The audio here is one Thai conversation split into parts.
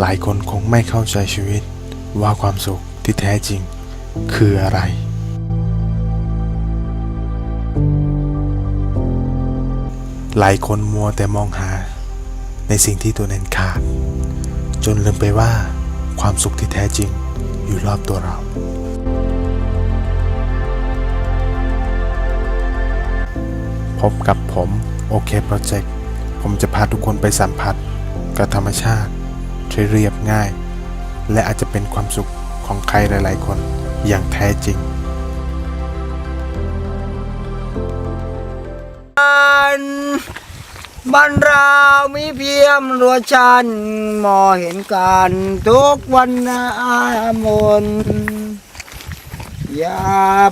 หลายคนคงไม่เข้าใจชีวิตว่าความสุขที่แท้จริงคืออะไรหลายคนมัวแต่มองหา ในสิ่งที่ตัวเองขาด จนลืมไปว่าความสุขที่แท้จริงอยู่รอบตัวเรา พบกับผมโอเคโปรเจกต์ผมจะพาทุกคนไปสัมผัสกับธรรมชาติ ที่เรียบง่าย และอาจจะเป็นความสุขของใครหลาย ๆ คนอย่างแท้จริงานบ้านเรามีเพียงรัวชันมอเห็นกันทุกวันนามนอย่า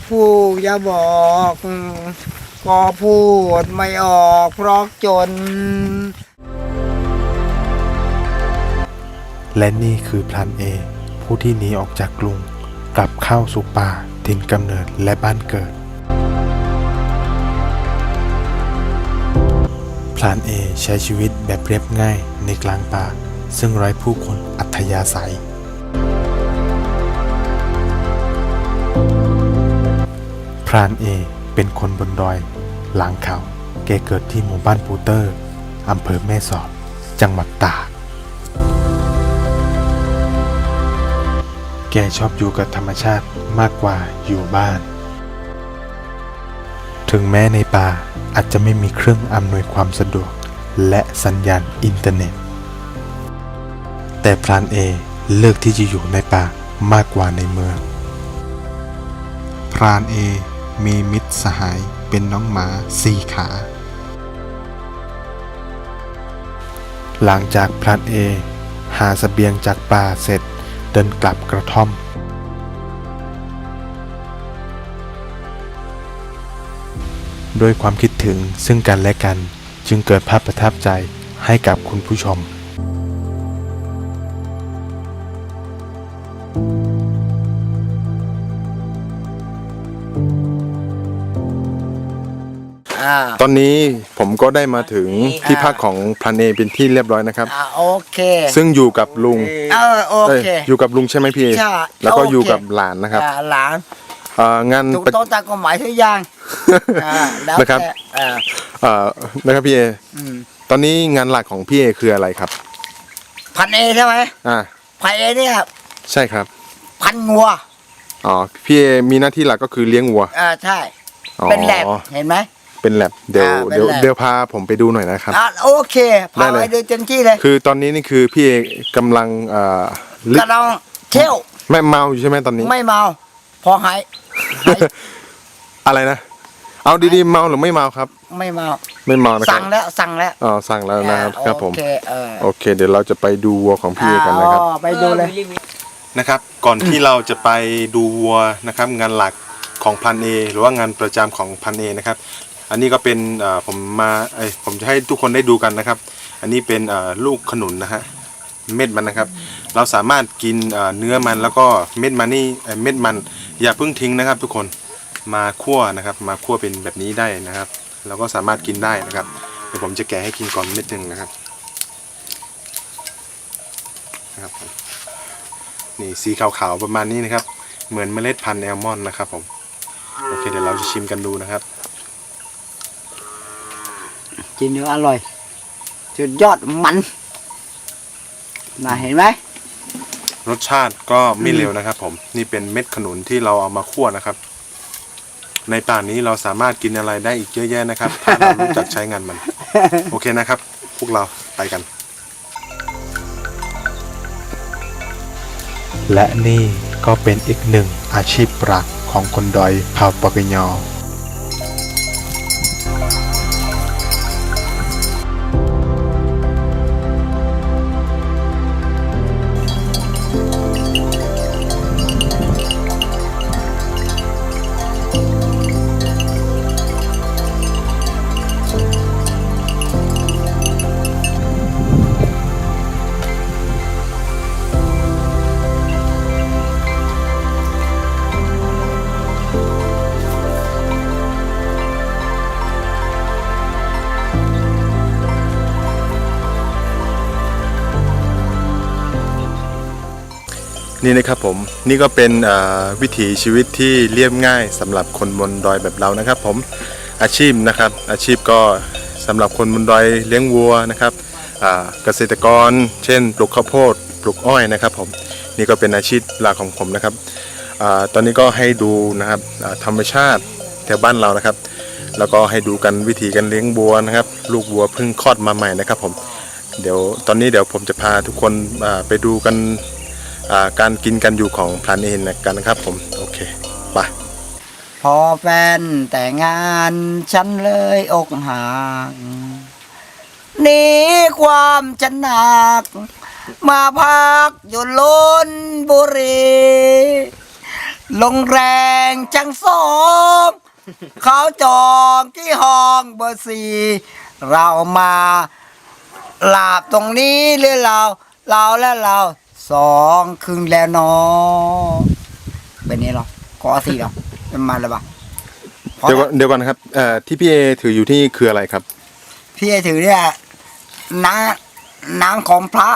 พูดอย่าบอก ก็พูดไม่ออกเพราะจน และนี่คือพลันเอ ผู้ที่หนีออกจากกรุง กลับเข้าสู่ป่าถิ่นกำเนิดและบ้านเกิดพลานเอใช้ชีวิตแบบเรียบง่ายในกลางป่า ซึ่งไร้ผู้คนอัธยาศัย พรานเอเป็นคนบนดอย หลังเขา แกเกิดที่หมู่บ้านปูเตอร์อำเภอแม่สอด จังหวัดตาก แกชอบอยู่กับธรรมชาติมากกว่าอยู่บ้าน ถึงแม้ในป่าอาจจะไม่มีเครื่องอำนวยความสะดวก และสัญญาณอินเทอร์เน็ต แต่พรานเอเลือกที่จะอยู่ในป่ามากกว่าในเมือง พรานเอมีมิตรสหายเป็นน้องหมาสี่ขา หลังจากพรานเอหาสเสบียงจากป่าเสร็จ เดินกลับกระท่อม ด้วยความคิดถึงซึ่งกันและกันจึงเกิดภาพประทับใจให้กับคุณผู้ชม ตอนนี้ผมก็ได้มาถึงอ่าที่พักของพรานเอเป็นที่เรียบร้อยนะครับ อ่าโอเคซึ่งอยู่กับลุงเออโอเอ้ยเค อยู่กับลุงใช่ไหมพี่เอใช่แล้วก็โอเคอยู่กับหลานนะครับอ่าหลานเอ่องานถูกประ ต้องตามกฎหมายทุกอย่างอ่าแล้วนะครับ แต่อ่าเอ่อนะครับพี่เออืมตอนนี้งานหลักของพี่เอคืออะไรครับพันเอใช่ไหมอ่าพันเอเนี่ยใช่ครับพันงัวอ๋อพี่เอมีหน้าที่หลักก็คือเลี้ยงวัวอ่าใช่ อ๋อเป็นแลบเห็นไหม เป็นแลบเดี๋ยวอ่าเป็นเดี๋ยวแลบเดี๋ยวพาผมไปดูหน่อยนะครับ อ่าโอเคได้พาเลย ไปดูเต็มที่เลยคือตอนนี้นี่คือพี่เอกำลังเอ่อลิกำลังเที่ยวแม่เมาอยู่ใช่ไหมตอนนี้ ไม่เมา พอหายหาย อะไรนะ เอาดีๆเมาหรือไม่เมาครับ ไม่เมา ไม่เมานะครัสั่งแล้วสั่งแล้วอ๋อสั่งแล้วนะครับอ่าครับผม โอเคเออโอเค เดี๋ยวเราจะไปดูวัวของพี่เอกันนะครับ อ๋อไปดูเลย นะครับ ก่อนที่เราจะไปดูวัวนะครับ งานหลักของพันเอหรือว่างานประจำของพันเอนะครับ อันนี้ก็เป็นผมมาผมจะให้ทุกคนได้ดูกันนะครับ อันนี้เป็นลูกขนุนนะฮะเม็ดมันนะครับ เราสามารถกินเนื้อมันแล้วก็เม็ดมันนี่เม็ดมันอย่าเพิ่งทิ้งนะครับ ทุกคนมาคั่วนะครับ มาคั่วเป็นแบบนี้ได้นะครับเราก็สามารถกินได้นะครับเดี๋ยวผมจะแกะให้กินก่อนเม็ดหนึ่งนะครับนะครับนี่สีขาวๆประมาณนี้นะครับ เหมือนเมล็ดพันธุ์แอลมอนด์นะครับผมโอเคเดี๋ยวเราจะชิมกันดูนะครับ กินเนื้ออร่อยสุดยอดมันน่าเห็นไหมรสชาติก็ไม่เลวนะครับ ผมนี่เป็นเม็ดขนุนที่เราเอามาคั่วนะครับ ในป่านนี้เราสามารถกินอะไรได้อีกเยอะแยะนะครับ ถ้าเรารู้จักใช้งานมัน โอเคนะครับ พวกเราไปกัน และนี่ก็เป็นอีกหนึ่งอาชีพหลักของคนดอยเผ่าปากยอ นี่นะครับผมนี่ก็เป็นวิถีชีวิตที่เรียบง่ายสำหรับคนบนดอยแบบเรานะครับ ผมอาชีพนะครับ อาชีพก็สำหรับคนบนดอยเลี้ยงวัวนะครับเกษตรกร เช่นปลูกข้าวโพดปลูกอ้อยนะครับ ผมนี่ก็เป็นอาชีพหลักของผมนะครับอตอนนี้ก็ให้ดูนะครับธรรมชาติแถวบ้านเรานะครับ แล้วก็ให้ดูกันวิธีการเลี้ยงวัวนะครับ ลูกวัวเพิ่งคลอดมาใหม่นะครับ ผมเดี๋ยวตอนนี้เดี๋ยวผมจะพาทุกคนไปดูกัน การกินกันอยู่ของพลานเองนกันนะครับผมโอเคไปพอแฟนแต่งงานฉันเลยอกหักหนีความฉันหนัก มาพักอยู่ลนบุรีลงแรงจังสองเขาจองที่ห้องเบอร์สี่เรามาหลาบตรงนี้หรือเรา เราและเรา สองครึ่งแล้วเนอเป็นนี้หรอขอสี่หรอเป็นมาเลยปะพอเดี๋ยวก่อนแล้วเดี๋ยวก่อนนะครับเอ่อที่พี่เอถืออยู่ที่คืออะไรครับ พี่ถือเนี่ยน้ำน้ำของพระ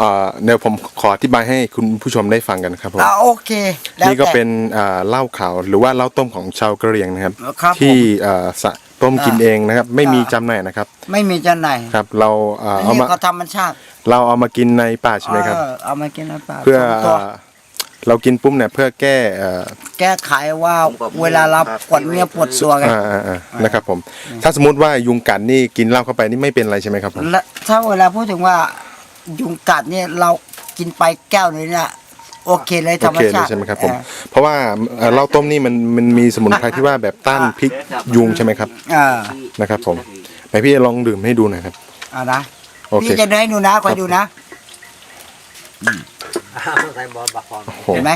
อ่าเดี๋ยวผมขออธิบายให้คุณผู้ชมได้ฟังกันนะครับผมอ่าโอเคแล้วนี่ก็แต่ เป็นอ่าเหล้าขาวหรือว่าเหล้าต้มของชาวกะเหรี่ยงนะครับ ครับที่ผมอ่าสะ ต้มกินอ่าเองนะครับ ไม่มีอ่าจำหน่ายนะครับ ไม่มีจำหน่ายครับ เราอ่าอันเอานี้มาก็ธรรมชาติเราเอามากินในป่าใช่ไหมครับ เออเอามากินนะป่าเพื่อสงตัวอ่าเรากินปุ๊บเนี่ยเพื่อแก้อ่าแก้ไขว่าเวลาเราปวดเนื้อปวดตัวไง อ่าอ่าอ่านะครับผม ถ้าสมมติว่ายุงกัดนี่กินเหล้าเข้าไปนี่ไม่เป็นไรใช่ไหมครับผมและถ้าเวลาพูดถึงว่ายุงกัดเนี่ยเรากินไปแก้วหนึงเนี่ย โอเคเลยธรโอรมเคเลชายติ ใช่ไหมครับผมเออเพราะว่าเอ่อเหล้าต้มนี่มันมันมีสมุนไพรที่ว่าแบบต้านพิษยุงใช่ไหมครับอ่า นะครับผมไหนพี่ลองดื่มให้ดูหน่อยครับ เอานะโอเค พี่จะได้ดูนะคอยดูนะโอ้โหเห็นไหม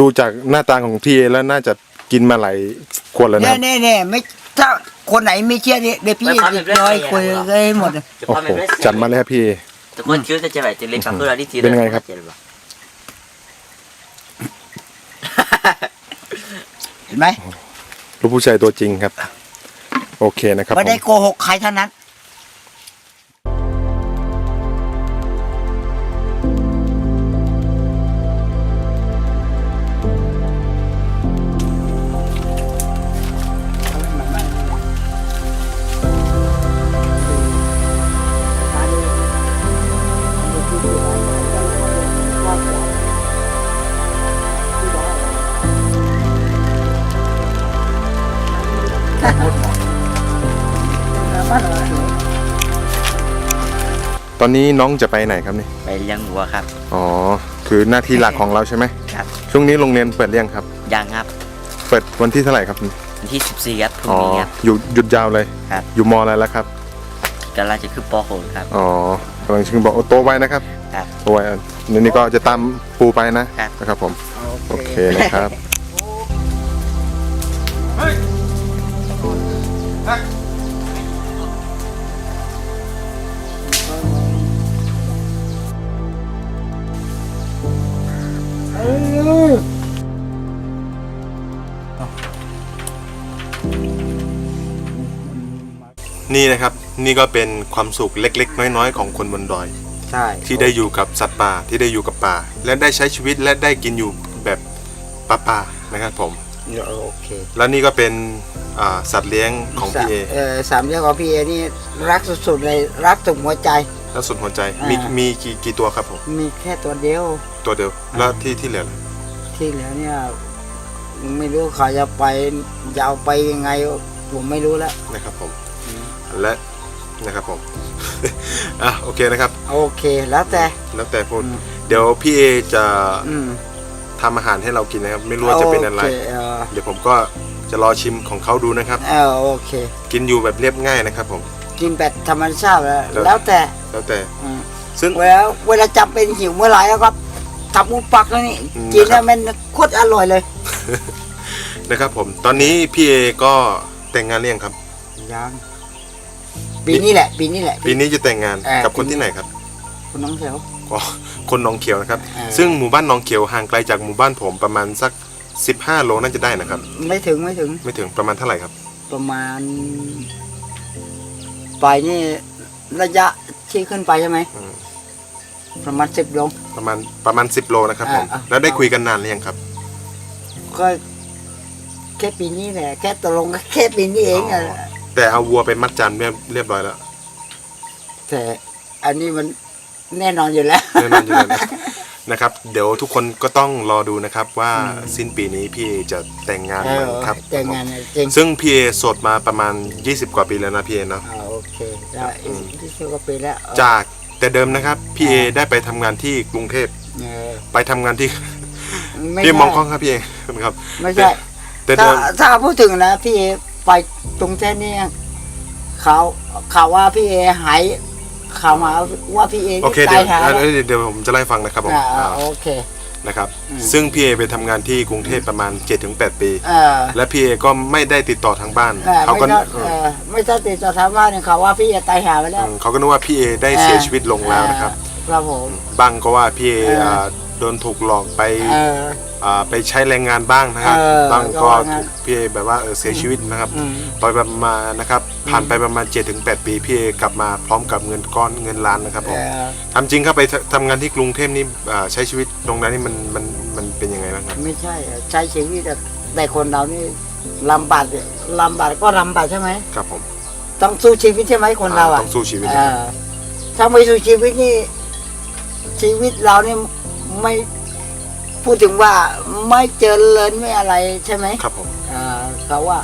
ดูจากหน้าตาของพี่เอแล้วน่าจะกินมาหลายขวดแล้วเนี่นะยเนี่ยเนี่ยไม่ถ้าคนไหนไม่เชื่อเนี่ยเดี๋ยวพี่ไม่ความเป็นไปได้น้อยคุยเลยหมด โอ้โหจัดมาเลยครับพี่เอแต่คนคิ้วจะจะแบบจะเล็กกับเพื่อนที่ทีเป็นไงครับ เห็นไหมลูกผู้ชายตัวจริงครับ โอเคนะครับไม่ได้ผม โกหกใครเท่านั้น ตอนนี้น้องจะไปไหนครับนี่ไปเลี้ยงวัวครับ อ๋อคือหน้าที่หลักของเราใช่ไหมครับ ช่วงนี้โรงเรียนเปิดเรียงครับ ยังครับ เปิดวันที่เท่าไหร่ครับวันที่ 14 ครับพรุ่งอ๋อนี้ครับ อยู่หยุดยาวเลย ครับ อยู่มอะไรแล้วครับ กำลังจะขึ้นป .6 ครับ อ๋อกำลังชิงบอกโอ้โตไว้นะครับครับโตไว้อะนี่นี่ก็จะตามปูไปนะครับ นะครับผม โอเคนะครับ นี่นะครับ นี่ก็เป็นความสุขเล็ก ๆ น้อย ๆ ของคนบนดอย ใช่ที่ได้อยู่กับสัตว์ป่าที่ได้อยู่กับป่า และได้ใช้ชีวิตและได้กินอยู่แบบป่าๆนะครับผม โอเคแล้วนี่ก็เป็นอ่าสัตว์เลี้ยงของพี่เอเออสามเรื่องของพี่เอนี่รักสุดๆเลยรักสุดหัวใจ แล้วสุดหัวใจอ่ามีมี มีกี่กี่ตัวครับผม มีแค่ตัวเดียวตัวเดียวแล้วที่ที่เหลือล่ะ ที่เหลือเนี่ยไม่รู้เขาจะไปจะเอาไปยังไง ผมไม่รู้แล้วนะครับผมและนะครับผม อะโอเคนะครับ โอเคแล้วแต่แล้วแต่พูดอืมเดี๋ยวพี่เอจะอืมทำอาหารให้เรากินนะครับ ไม่รู้ว่าจะเป็นอะไรโคเออเดี๋ยวผมก็จะรอชิมของเขาดูนะครับเออโอเค กินอยู่แบบเรียบง่ายนะครับ ผม กินแบบธรรมชาติแล้วแล้วแล้วแต่ แล้วแต่อืมซึ่งเวลาเวลาจำเป็นหิวเมื่อไหร่แล้ว ก็ทำมุปักแล้วนี่อืม กินแล้วมันโคตรอร่อยเลยนะครับผมตอนนี้พี่เอก็แต่งงานเรียงครับ ยังปีนี้แหละ ปีนี้แหละ ปีนี้จะแต่งงานเอ่อ กับคนที่ไหนครับคุณน้องแถว ก็คนหนองเขียวนะครับอ่าซึ่งหมู่บ้านหนองเขียวห่างไกลจากหมู่บ้านผมประมาณสัก 15 โลน่าจะได้นะครับ ไม่ถึงไม่ถึงไม่ถึงประมาณเท่าไหร่ครับ ประมาณ ไปนี่ระยะที่ขึ้นไปใช่ไหมอืม ประมาณสิบโล ประมาณประมาณ10โลนะครับผมอ่า แล้วได้คุยกันนานหรือยังครับ ก็แค่ปีนี้แหละแค่ตกลงก็แค่ปีนี้เองอะอ๋อแต่เอาวัวไปมัดจานเรียบเรียบร้อยแล้วแต่อันนี้มันแน่นอนอยู่แล้ว แน่นอนอยู่แล้วนะ นะครับ เดี๋ยวทุกคนก็ต้องรอดูนะครับว่าสิ้นปีนี้พี่เอจะแต่งงานเอไหมอครับแต่งงานจริงซึ่งพี่เอโสดมาประมาณ 20 กว่าปีแล้วนะพี่เอเนาะ อ่าโอเคได้ที่ช่วยก็ปีแล้วจาก แต่เดิมนะครับพี่เอได้ไปทำงานที่กรุงเทพเออไปทำงานที่ไม่พี่ใช่มองกล้องครับพี่เอครับไม่ใช่แต่ถ้าเดิมถ้าพูดถึงนะพี่เอไปตรงเส้นนี้เขาเขาว่าพี่เอหายเขามาว่าพี่เอโอนี่เคเดี๋ตายยวหาเอ่อเดี๋ยวผมจะไล่าให้ฟังนะครับผมอ่าอ่า โอเค นะครับอืมซึ่งพี่เอไปทำงานที่กรุงเทพประมาณ 7-8 ปี เออและพี่เอก็ไม่ได้ติดต่อทางบ้าน เออเขาไม่ก็ต้องเออไม่ต้องติดต่อทางบ้านเนี่ยเขาว่าพี่เอตายหาไปแล้วอืมเขาก็นึกว่าพี่เอได้เสียชีวิตลงแล้วนะครับเออครับผม บ้างก็ว่าพี่เอเอออ่า โดนถูกหลอกไปเออ อ่าไปใช้แรงงานบ้างนะครับเออบ้างก็ก็ว่างั้นพี่เอแบบว่าเออเสียชีวิตนะครับอืมต่อยประมาณนะครับผ่านไปประมาณ 7-8 ปีพี่เอกลับมาพร้อมกับเงินก้อนเงินล้านนะครับผม เออทำจริงครับไปททำงานที่กรุงเทพนี่อ่าใช้ชีวิตตรงนั้นนี่มันมันมันเป็นยังไงบ้างครับไม่ใช่อะใช้ชีวิตอะแต่คนเรานี่ลำบากลำบากก็ลำบากใช่ไหม ครับผม ต้องสู้ชีวิตใช่ไหมคนเราอะต้องสู้ชีวิต เอนะครับอถ้าไม่สู้ชีวิตนี่ชีวิตเรานี่ ไม่พูดถึงว่าไม่เจริญไม่อะไรใช่ไหมครับผมเออเขาว่า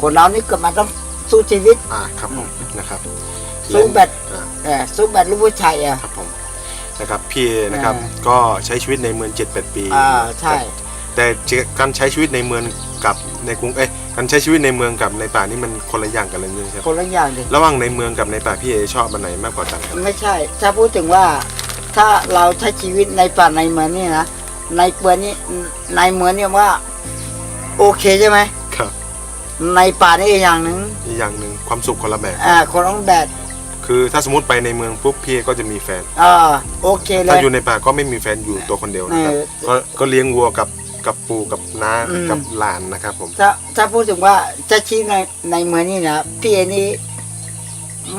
คนเรานี่เกิดมาต้องสู้ชีวิต อ่าครับผมนะครับสู้แบบอ่าเออสู้แบบลูกผู้ชายอะ ครับผมนะครับพี่เอนะครับอ่า ก็ใช้ชีวิตในเมือง7-8ปีอ่าใช่ แต่แต่การใช้ชีวิตในเมืองกับในกรุงเอ้ยการใช้ชีวิตในเมืองกับในป่านี่มันคนละอย่างกันเลยใช่ไหมครับคนละอย่างดิ ระหว่างในเมืองกับในป่าพี่เอชอบอันไหนมากกว่ากันครับไม่ใช่ ถ้าพูดถึงว่า ถ้าเราใช้ชีวิตในป่าในเมืองนี่นะในเมืองนี่ในเมืองเนี่ยว่า โอเคใช่ไหมครับในป่านี่อีกอย่างหนึ่งอีกอย่างหนึ่งความสุขคนละแบบอ่าคนต้องแบบคือถ้าสมมติไปในเมืองปุ๊บพี่เอก็จะมีแฟนอ่าโอเคเลถ้ายอยู่ในป่าก็ไม่มีแฟนอยู่ตัวคนเดียวนะครับเออก็ก็เลี้ยงวัวกับกับปู่กับน้าอืมกับหลานนะครับผมถ้าถ้าพูดถึงว่าจะชี้ในในเมืองนี่นะพี่เอนี่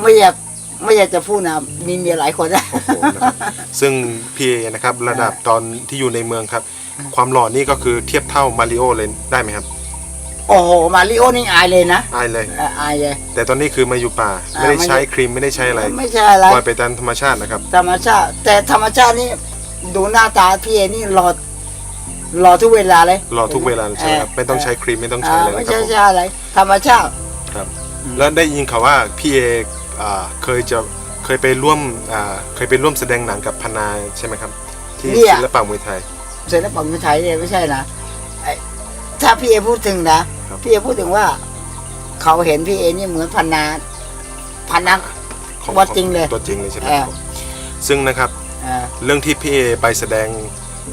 ไม่อยาก ไม่อยากจะพูดนะมีเมียหลายคนนะโอ้โหนะครับซึ่งพี่เอนะครับระดับตอนที่อยู่ในเมืองครับ ความหล่อนี่ก็คือเทียบเท่ามาริโอเลยได้ไหมครับโอ้โหมาริโอนี่อายเลยนะอายเลยอ่าอายเลย แต่ตอนนี้คือมาอยู่ป่าอ่าไม่ได้ไม่ใช้ครีมไม่ได้ใช้อะไรไม่ใช่อะไร ปล่อยไปตามธรรมชาตินะครับ ธรรมชาติ แต่ธรรมชาตินี่ดูหน้าตาพี่เอนี่หล่อหล่อทุกเวลาเลยรอทุกเวลาใช่ไหมครับไม่ต้องใช้ครีมไม่ต้องใช้อ่าอะไรไม่นะครับใช่ผมใช่อะไรธรรมชาติ ครับ แล้วได้ยินข่าวว่าพี่เออ่า เคยจะเคยไปร่วมอ่าเคยไปร่วมแสดงหนังกับพนาใช่ไหมครับ ที่เนี่ย ศิลปะมวยไทย ศิลปะมวยไทยเนี่ยไม่ใช่นะไอ้ถ้าพี่เอพูดถึงนะ ครับ พี่เอพูดถึงว่า เขาเห็นพี่เอนี่เหมือนพันนาพันนาของตัวจริงเลยตัวจริงเลยใช่ไหมเออครับซึ่งนะครับอ่าเรื่องที่พี่เอไปแสดง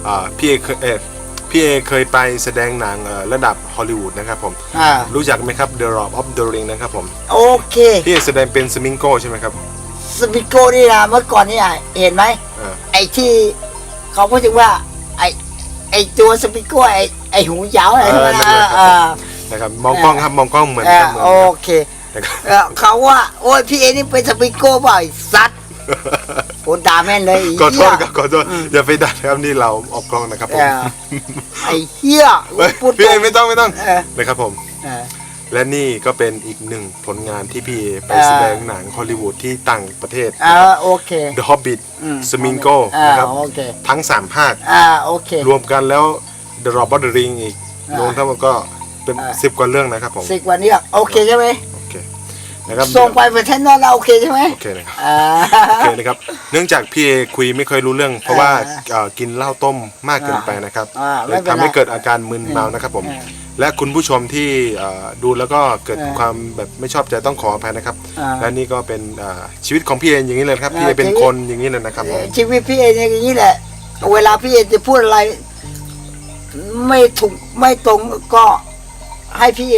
อ่าพี่เอเคยเออพี่เอเคยไปแสดงหนังเอ่อระดับฮอลลีวูดนะครับผม อ่ารู้จักไหมครับ The Lord of the Ring นะครับผม โอเคพี่เอแสดงเป็นสมิงโก้ใช่ไหมครับสปิโก้นี่นะเมื่อก่อนนี่อะเห็นไหมอ่าไอ้ที่เขาพูดถึงว่า ไอ้ไอ้ตัวสปิโก้ไอ้ไอ้หูยาวอะไรเออนั่นแหละครับอ่านะครับมองกล้องครับมองกล้องเหมือนอ่ากันเหมือนโอกันเคนะครับ เออเขาว่าโอ้ยพี่เอนี่เป็นสปิโก้เปล่าไอ้สัตว์โอ้ด่าแม่นเลยไอ้ขอโทเหี้ยษครับขอโทษอย่าไปด่านะครับนี่เราออกกล้องนะครับผเอมอไอ้เหี้ยเฮ้ยพูดพี่ตรเองไม่ต้องไม่ต้องเออ นะครับผม เออ และนี่ก็เป็นอีกหนึ่งผลงานที่พี่เอไปอ่าแสดงหนังฮอลลีวูดที่ต่างประเทศอ่าโอเค The Hobbit อืม Smingo อ่านะครับโอเค ทั้ง 3 ภาค อ่าโอเค รวมกันแล้ว The Lord of the Ring อีกอ่ารวมทั้งหมดก็เป็น อ่าสิบกว่าเรื่องนะครับผม สิกวันนี้โอเคใช่ไหมโอเคนะครับส่งไปประเทศนอกแล้วโอเคใช่ไหมโอเคนะครับ อ่า โอเคนะครับ เนื่องจากพี่เอคุยไม่ค่อยรู้เรื่อง เพราะว่าอ่าเอ่อกินเหล้าต้มมากเกินไปนะครับอ่าเลไม่ยเป็นไรทำให้เกิดอาการมึนเมานะครับผม อ่า และคุณผู้ชมที่เอ่อดูแล้วก็เกิดอ่าความแบบไม่ชอบใจต้องขออภัยนะครับ อ่า และนี่ก็เป็นเอ่อชีวิตของพี่เออย่างนี้เลยครับอ่าพี่เอเป็นชีวิตคนอย่างนี้เลยนะครับผมชีวิตพี่เอเนี่ยอย่างนี้แหละ เวลาพี่เอจะพูดอะไร ไม่ถูกไม่ตรงก็ให้พี่เอ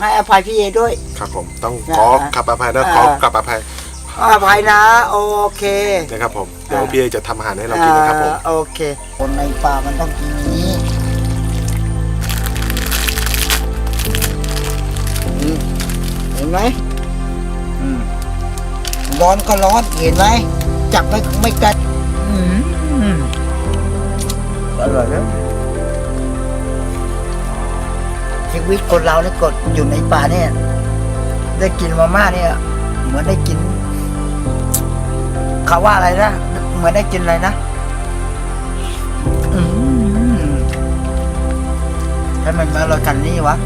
ให้อภัยพี่เอด้วย ครับผมต้องอ่าขอขับอภัยและอ่าขอกลับอภัยอภัยนะ โอเคนะครับผมเดี๋ยวอ่าพี่เอจะทำอาหารให้เรากินนะครับผม อ่าโอเค คนในป่ามันต้องกิน ไหมอืมร้อนก็ร้อนเห็นไหมจับไม่ไม่กัดอืมอร่อยนะชีวิตคนเราเนี่ยกดอยู่ในป่าเนี่ย ได้กินมาม่าเนี่ย เหมือนได้กินเขาว่าอะไรนะเหมือนได้กินอะไรนะอืมทำไมมาเรากันนี่วะ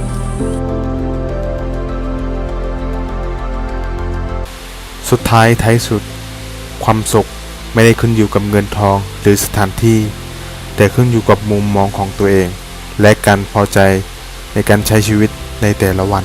สุดท้ายท้ายสุด ความสุขไม่ได้ขึ้นอยู่กับเงินทองหรือสถานที่ แต่ขึ้นอยู่กับมุมมองของตัวเอง และการพอใจในการใช้ชีวิตในแต่ละวัน